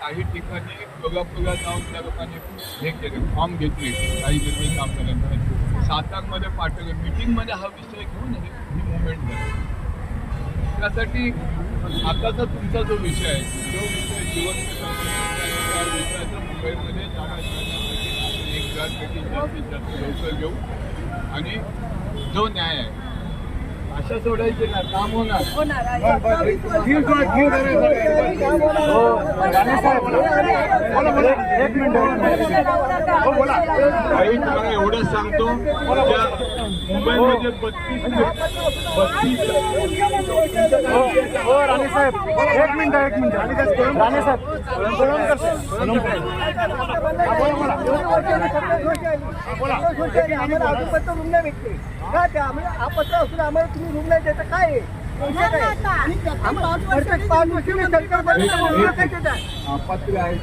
काही ठिकाणी कोल्हापूरला जाऊन त्या लोकांनी हे केले फॉर्म घेतले काही वेगळे काम केल्यानंतर सातारमध्ये पाठवले मीटिंगमध्ये हा विषय घेऊन हे ही मुवमेंट झाली. त्यासाठी आताचा तुमचा जो विषय आहे जो विषय जीवन त्या मुंबईमध्ये जागा एक जास्तीत जास्त लवकर घेऊ. आणि जो न्याय आहे अशा सोडायचे ना काम होणार काही तुम्हाला एवढंच सांगतो मुंबईमध्ये बत्तीस बत्तीस हो राणे साहेब एक मिनिट एक मिनिट राणे साहेब का ते आम्हाला हा पत्र असून आम्हाला तुम्ही काय आहे? विषय काय? आहे?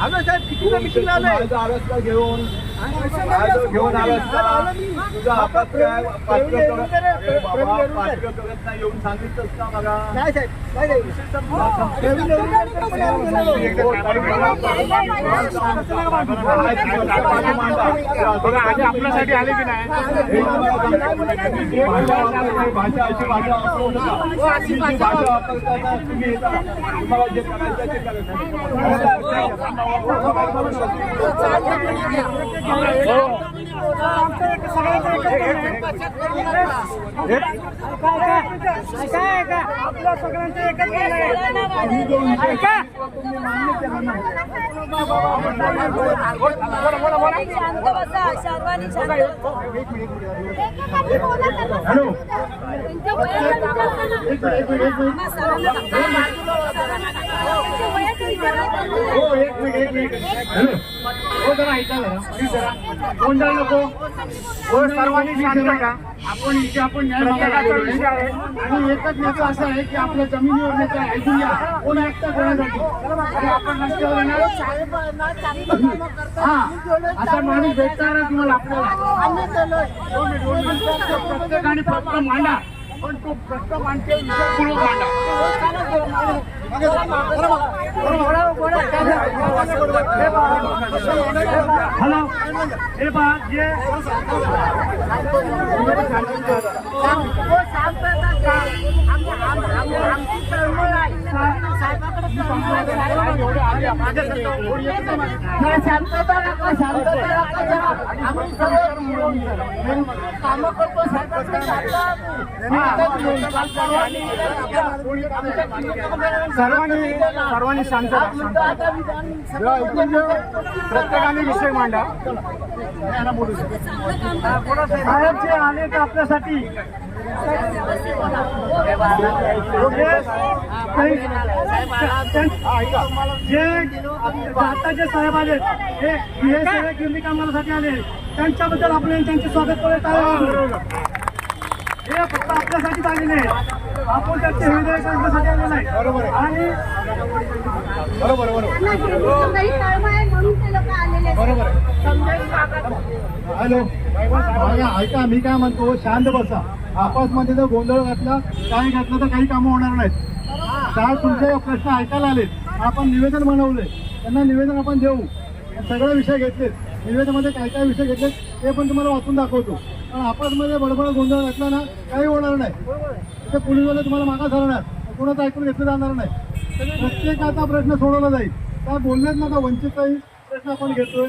आलो साहेब किती मिटिंगला आलोय माझा आरसला घेऊन घेऊन? आलो मी. तुझा येऊन करत- दे रे, अरे बाबा. पात्र करत नाही, येऊन सांगितलंस का मला? नाही साहेब काय नाही येऊन गेलो. आधी आपल्यासाठी आले की नाही? भाषा अशी भाषा वापरू नका. ही जी भाषा. वापरताना तुम्ही येता. तुम्हाला जे करायचं ते करा. आपल्या सगळ्यांचं एकच म्हणणं आहे. ऐका. शांत बसा शर्वानी शांत हो एक मिनिट एक मिनिट हॅलो हो जरा ऐका जरा प्लीज जरा नको सर्वांनी शांत का आपण इथे आपण न्याय मागायला विषय आहे. आणि एकच नेता असं आहे की आपल्या जमिनीवर नेता ऐकून घ्या. कोण एकटा कोणासाठी? आणि आपण रस्त्यावर येणार हा असा माणूस भेटणार तुम्हाला आपल्याला. प्रत्येकाने प्रश्न मांडा. पण तो प्रश्न मांडते विचारपूर्वक मांडा हॅलो हे पहा जे सर्वांनी सर्वांनी शांत राहा, शांत. जरा ऐकून घ्या. प्रत्येकाने विषय मांडा. यांना बोलू शकतो. साहेब. जे आले ते आपल्यासाठी हा. जे आता जे साहेब आले हे हे सगळे गिरणी कामासाठी आले त्यांच्याबद्दल आपण त्यांचे स्वागत करत हे फक्त आपल्यासाठीच आलेले आहेत आपण त्यांचे हृदय करण्यासाठी आलेले नाही बरोबर आणि बरोबर बरोबर. बरोबर हॅलो. ऐका मी काय म्हणतो शांत बसा. आपसमध्ये जर गोंधळ घातला काय घातलं तर काही कामं होणार नाहीत. साहेब तुमचे प्रश्न ऐकायला आलेत. आपण निवेदन बनवले त्यांना निवेदन आपण देऊ. सगळे विषय घेतलेत. रेल्वेमध्ये काय काय विषय घेतले ते पण तुम्हाला वाचून दाखवतो. पण आपसमध्ये बडबड गोंधळ घातला ना काही होणार नाही. ते पोलीसवाले तुम्हाला मागास धरणार. कोणाचं ऐकून घेतलं जाणार नाही. प्रत्येकाचा प्रश्न सोडवला जाईल. काय बोलण्यात ना का वंचितचाही प्रश्न आपण घेतोय.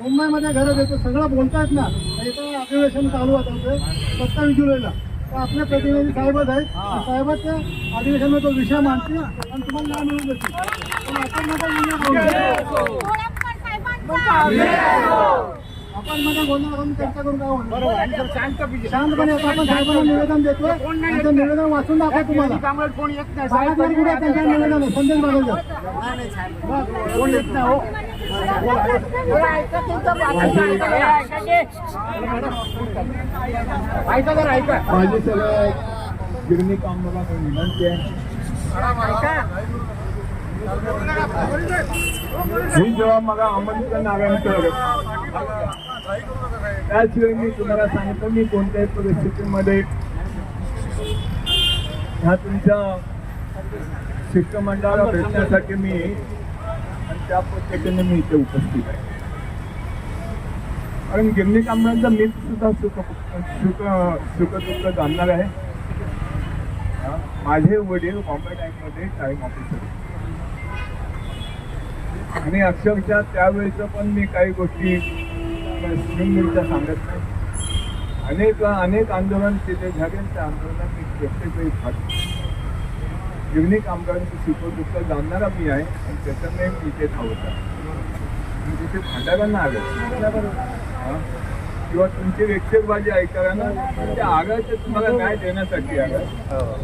मुंबईमध्ये घरं देतो. सगळं बोलतायत ना. इथं अधिवेशन चालू आहे आमचं सत्तावीस जुलैला. तर आपले प्रतिनिधी साहेबच आहेत. साहेबाच्या अधिवेशनात तो विषय मानते आणि तुम्हाला न्याय मिळून देते पण आपण नका. आपण मध्ये बोलणार आपण चर्चा करून काय होणार शांतपणे आपण साहेबांना निवेदन देतोय त्यांचं निवेदन वाचून दाखव तुम्हाला साहेब त्यांच्या निवेदन आहे, संदेश कोण येत नाही हो ऐका जरा ऐका माझी सगळ्या गिरणी कामगारांना विनंती आहे. मी जेव्हा मला आमंत्रण आल्यानंतर त्याशिवाय मी तुम्हाला सांगतो मी कोणत्याही परिस्थितीमध्ये ह्या तुमच्या शिष्टमंडळाला भेटण्यासाठी मी आणि त्या पद्धतीने मी इथे उपस्थित आहे. कारण गिरणी कामगारांचा मी सुद्धा सुख सुख सुखदुःख जाणणार आहे. माझे वडील बॉम्बे बँकमध्ये टाईम ऑफिसर आणि अक्षरशः त्यावेळेचं पण मी काही गोष्टी स्ट्रिंगच्या सांगत नाही. अनेक अनेक आंदोलन तिथे झाले. त्या आंदोलनात मी प्रत्येक भाग घेतला. गिरणी कामगारांचं जाणणारा मी आहे आणि त्याच्यामुळे मी इथे धावत. आहे मी तिथे भांडायला आलो. किंवा तुमची वेक्षकबाजी ऐकायला ना त्या आगायचे तुम्हाला न्याय देण्यासाठी आलं. हो.